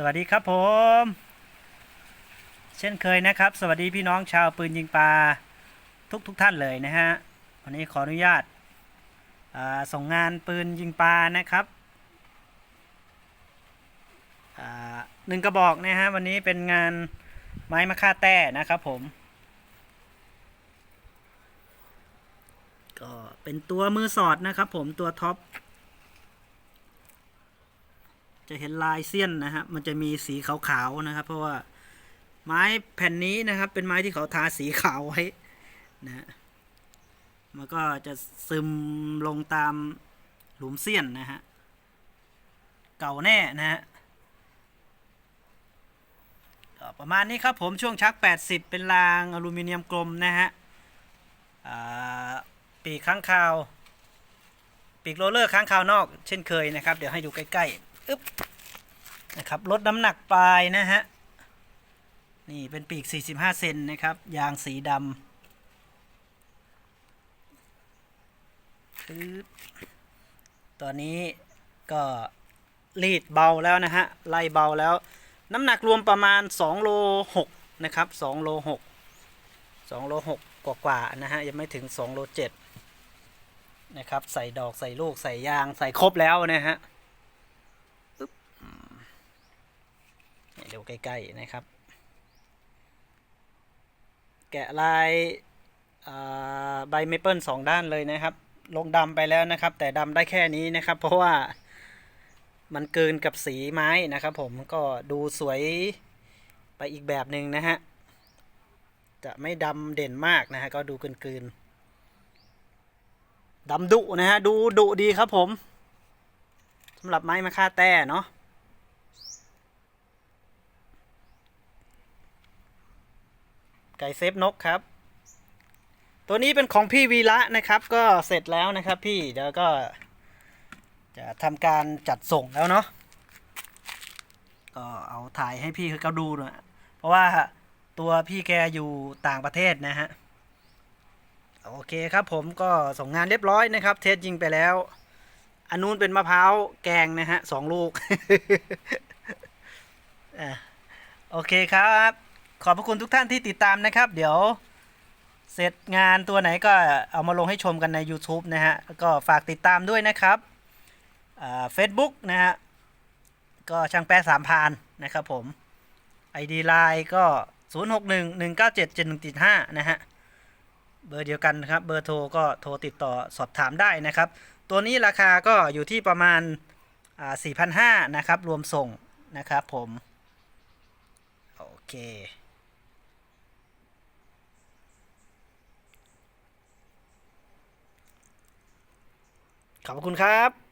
สวัสดีครับผม เช่นเคยนะครับ สวัสดีพี่น้องชาวปืนยิงปลาทุกทุกท่านเลยนะฮะวันนี้ขออนุญาตาส่งงานปืนยิงปลานะครับหนึ่งกระบอกนะฮะวันนี้เป็นงานไม้มะค่าแต้นะครับผม ก็เป็นตัวมือสอดนะครับผมตัวท็อป จะเห็นลายเสี้ยนนะฮะมันจะมีสีขาวๆนะครับ เพราะว่าไม้แผ่นนี้นะครับ เป็นไม้ที่เขาทาสีขาวไว้นะฮะมันก็จะซึมลงตามหลุมเสี้ยนนะฮะเก่าแน่นะฮะประมาณนี้ครับผมช่วงชัก 80 เป็นรางอลูมิเนียมกลมนะฮะปีกข้างคาว ปีกโรลเลอร์ค้างคาวนอกเช่นเคยนะครับ เดี๋ยวให้ดูใกล้ ๆ อึ๊บนะครับลดน้ำหนักปลายนะฮะนี่เป็นปีก 45 เซนนะครับ ยางสีดำตอนนี้ก็รีดเบาแล้วนะฮะ ไล่เบาแล้ว น้ำหนักรวมประมาณ2โล6นะครับ2โล6 2โล6กว่าๆนะฮะ ยังไม่ถึง2โล7นะครับ ใส่ดอกใส่ลูกใส่ยางใส่ครบแล้วนะฮะปึ๊บอืม นี่ดูใกล้ ๆ นะครับ แกะลายใบเมเปิลสองด้านเลยนะครับ ลงดำไปแล้วนะครับ แต่ดำได้แค่นี้นะครับ เพราะว่ามันเกินกับสีไม้นะครับ ผมก็ดูสวยไปอีกแบบหนึ่งนะฮะ จะไม่ดำเด่นมากนะฮะ ก็ดูเกินๆดำดุนะฮะ ดูดุดีครับผมสำหรับไม้มะค่าแต้เนาะ ไก่เซฟนกครับ ตัวนี้เป็นของพี่วีระนะครับ ก็เสร็จแล้วนะครับพี่เดี๋ยวก็จะทำการจัดส่งแล้วเนาะก็เอาถ่ายให้พี่เขาดูหน่อยเพราะว่าตัวพี่แกอยู่ต่างประเทศนะฮะโอเคครับผมก็ส่งงานเรียบร้อยนะครับ เทสยิงไปแล้ว อันนู้นเป็นมะพร้าวแกงนะฮะสองลูกอโอเคครับ ขอบพระคุณทุกท่านที่ติดตามนะครับ เดี๋ยวเสร็จงานตัวไหนก็เอามาลงให้ชมกันใน YouTube นะฮะก็ฝากติดตามด้วยนะครับเฟซบุ๊กนะฮะก็ช่างแปะสามพานนะครับผม ID Line ก็ 0611977175 นะฮะ เบอร์เดียวกันนะครับ เบอร์โทรก็โทรติดต่อสอบถามได้นะครับ ตัวนี้ราคาก็อยู่ที่ประมาณอ่า4,500 นะครับ รวมส่งนะครับผม โอเค ขอบคุณครับ